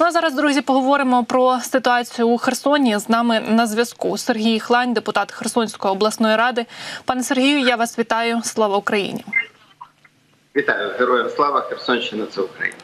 Ну а зараз, друзі, поговоримо про ситуацію у Херсоні. З нами на зв'язку Сергій Хлань, депутат Херсонської обласної ради. Пане Сергію, я вас вітаю. Слава Україні! Вітаю героям слава Херсонщина. Це Україна.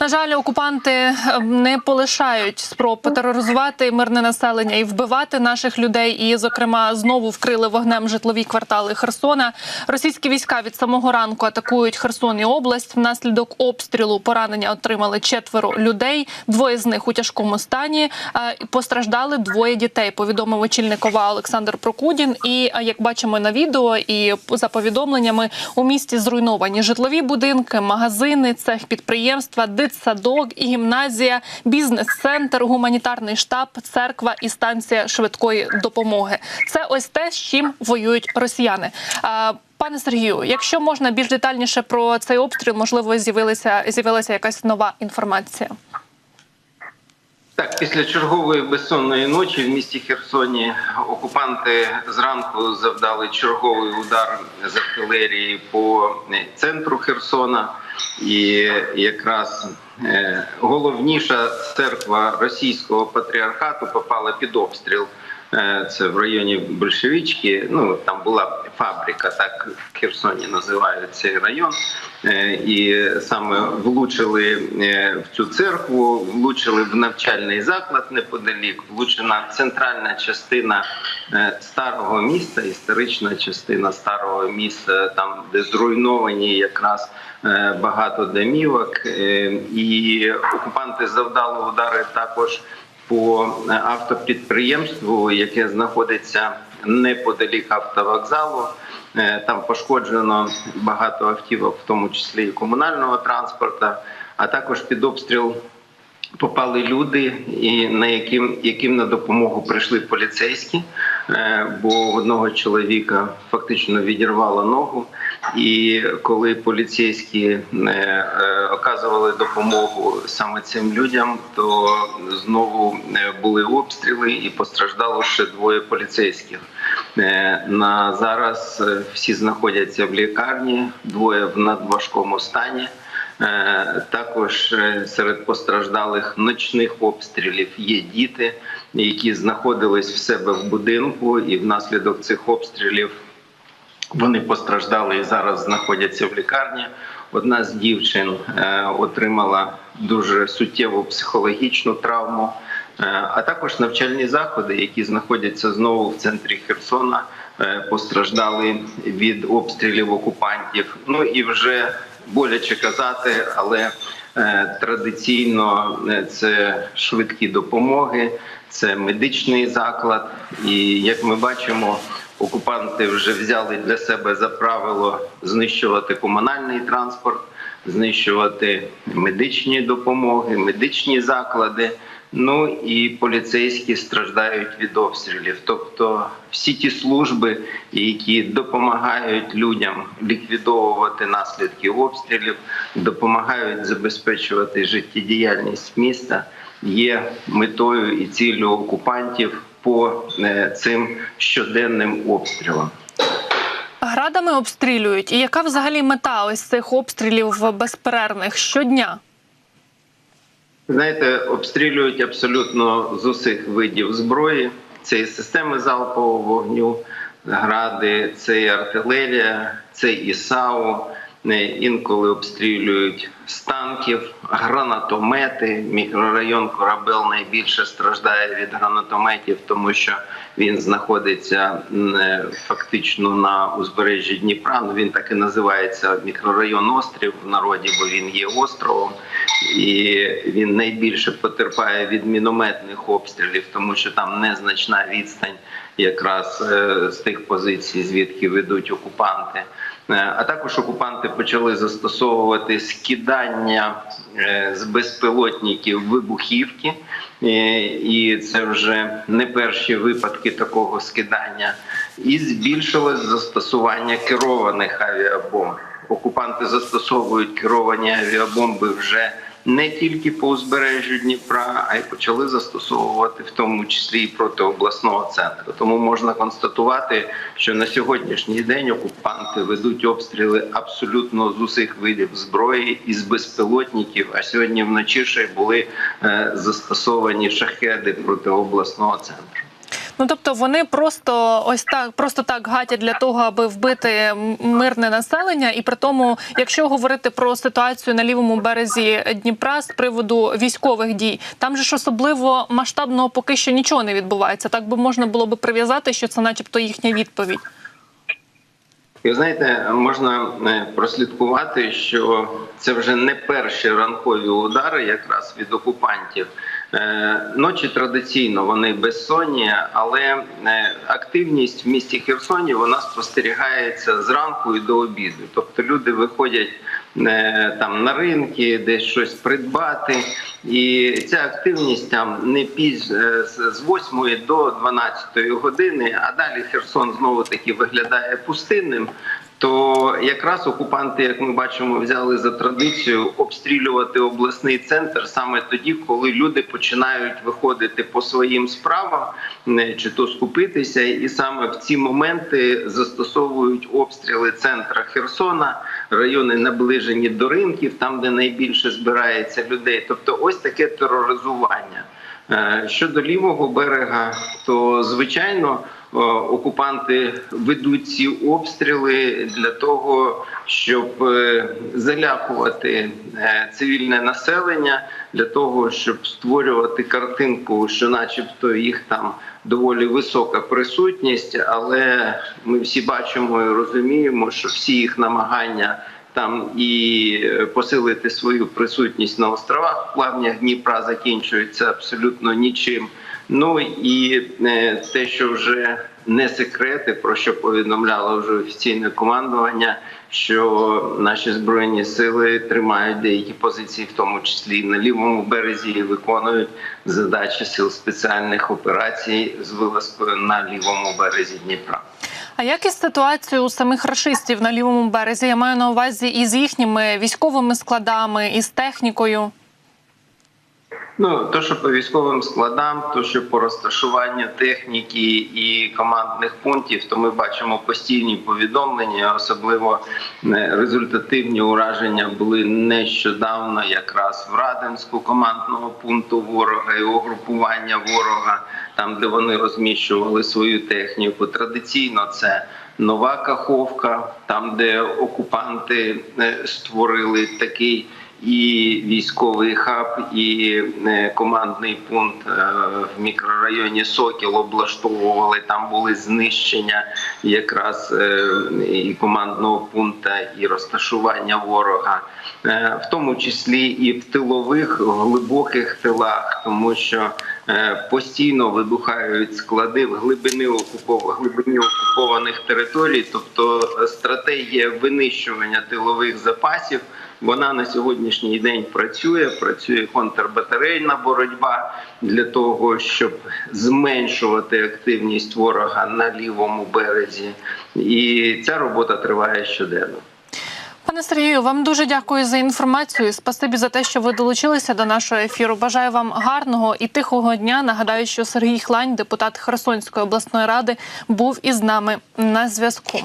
На жаль, окупанти е, не полишають спроб тероризувати мирне населення і вбивати наших людей. І, зокрема, знову вкрили вогнем житлові квартали Херсона. Російські війська від самого ранку атакують Херсон і область. Внаслідок обстрілу поранення отримали четверо людей. Двоє з них у тяжкому стані. Е, Постраждали двоє дітей. Повідомив очільник ОВА Олександр Прокудін. І е, як бачимо на відео, і за повідомленнями у місті зруйновані житлові будинки, магазини, цех підприємства, дитсадок і гімназія, бізнес-центр, гуманітарний штаб, церква і станція швидкої допомоги. Це ось те, з чим воюють росіяни. Пане Сергію, якщо можна більш детальніше про цей обстріл, можливо, з'явилася з'явилася якась нова інформація. Так, після чергової безсонної ночі в місті Херсоні окупанти зранку завдали черговий удар з артилерії по центру Херсона, і якраз е, головніша церква російського патріархату попала під обстріл. Е, Це в районі Большевички. Ну там була фабрика, так в Херсоні називають цей район. Е, І саме влучили е, в цю церкву, влучили в навчальний заклад неподалік, влучена центральна частина е, старого міста, історична частина старого міста, там де зруйновані якраз багато домівок, і окупанти завдали удари також по автопідприємству, яке знаходиться неподалік автовокзалу. Е, Там пошкоджено багато автівок, в тому числі і комунального транспорту, а також під обстріл попали люди, і на яким, яким на допомогу прийшли поліцейські, е, бо одного чоловіка фактично відірвало ногу. І коли поліцейські е, е, оказували допомогу саме цим людям, то знову е, були обстріли і постраждало ще двоє поліцейських. На зараз всі знаходяться в лікарні, двоє в надважкому стані. Також серед постраждалих ночних обстрілів є діти, які знаходились в себе в будинку, і внаслідок цих обстрілів вони постраждали і зараз знаходяться в лікарні. Одна з дівчин е, отримала дуже суттєву психологічну травму, е, а також навчальні заходи, які знаходяться знову в центрі Херсона, е, постраждали від обстрілів окупантів. Ну і вже боляче казати, але традиційно це швидкі допомоги, це медичний заклад. І як ми бачимо, окупанти вже взяли для себе за правило знищувати комунальний транспорт, знищувати медичні допомоги, медичні заклади. Ну і поліцейські страждають від обстрілів. Тобто всі ті служби, які допомагають людям ліквідовувати наслідки обстрілів, допомагають забезпечувати життєдіяльність міста, є метою і ціллю окупантів по е, цим щоденним обстрілам. Градами обстрілюють. І яка взагалі мета ось цих обстрілів безперервних щодня? Знаєте, обстрілюють абсолютно з усіх видів зброї. Це і системи залпового вогню, гради, це і артилерія, це і САУ. Інколи обстрілюють з танків, гранатомети. Мікрорайон Корабел найбільше страждає від гранатометів, тому що він знаходиться е, фактично на узбережжі Дніпра. Ну він так і називається мікрорайон Острів в народі, бо він є островом, і він найбільше потерпає від мінометних обстрілів, тому що там незначна відстань, якраз е, з тих позицій, звідки ведуть окупанти. Е, А також окупанти почали застосовувати скидання е, з безпілотників вибухівки, Е, і це вже не перші випадки такого скидання. І збільшилось застосування керованих авіабомб. Окупанти застосовують керовані авіабомби вже не тільки по узбережжю Дніпра, а й почали застосовувати в тому числі і проти обласного центру. Тому можна констатувати, що на сьогоднішній день окупанти ведуть обстріли абсолютно з усіх видів зброї і з безпілотників. А сьогодні вночі ще були е, застосовані шахеди проти обласного центру. Ну тобто вони просто ось так, просто так гатять для того, аби вбити мирне населення. І при тому, якщо говорити про ситуацію на лівому березі Дніпра з приводу військових дій, там же ж особливо масштабного поки що нічого не відбувається. Так би можна було би прив'язати, що це, начебто, їхня відповідь. І знаєте, можна е, прослідкувати, що це вже не перші ранкові удари, якраз від окупантів. Е, Ночі традиційно вони безсонні, але е, активність в місті Херсоні вона спостерігається зранку і до обіду. Тобто люди виходять е, там на ринки, десь щось придбати, і ця активність там не пізь з 8 до 12 години, а далі Херсон знову таки виглядає пустинним. То якраз окупанти, як ми бачимо, взяли за традицію обстрілювати обласний центр саме тоді, коли люди починають виходити по своїм справам, чи то скупитися, і саме в ці моменти застосовують обстріли центра Херсона, райони наближені до ринків, там де найбільше збирається людей. Тобто, ось таке тероризування. Е, Щодо лівого берега, то звичайно окупанти ведуть ці обстріли для того, щоб е, залякувати е, цивільне населення, для того, щоб створювати картинку, що, начебто, їх там доволі висока присутність, але ми всі бачимо і розуміємо, що всі їх намагання там і е, посилити свою присутність на островах в плавнях Дніпра закінчується абсолютно нічим. Ну і е, те, що вже не секрети, про що повідомляло вже офіційне командування, що наші збройні сили тримають деякі позиції, в тому числі на лівому березі, і виконують задачі сил спеціальних операцій з вилазкою на лівому березі Дніпра. А як із ситуацією у самих рашистів на лівому березі? Я маю на увазі і з їхніми військовими складами, і з технікою. Ну, то, що по військовим складам, то що по розташуванню техніки і командних пунктів, то ми бачимо постійні повідомлення, особливо е, результативні ураження були нещодавно, якраз в Радинську командного пункту ворога і угрупування ворога, там де вони розміщували свою техніку. Традиційно це. Нова Каховка, там де окупанти е, створили такий і військовий хаб, і е, командний пункт е, в мікрорайоні Сокіл облаштовували. Там були знищення якраз е, і командного пункту, і розташування ворога, в тому числі і в тилових глибоких тилах, тому що постійно вибухають склади в глибини окупов... глибині окупованих територій, тобто е, стратегія винищування тилових запасів. Вона на сьогоднішній день працює. Працює контрбатарейна боротьба для того, щоб зменшувати активність ворога на лівому березі, і ця робота триває щоденно. Пане Сергію, вам дуже дякую за інформацію. Спасибі за те, що ви долучилися до нашого ефіру. Бажаю вам гарного і тихого дня. Нагадаю, що Сергій Хлань, депутат Херсонської обласної ради, був із нами на зв'язку.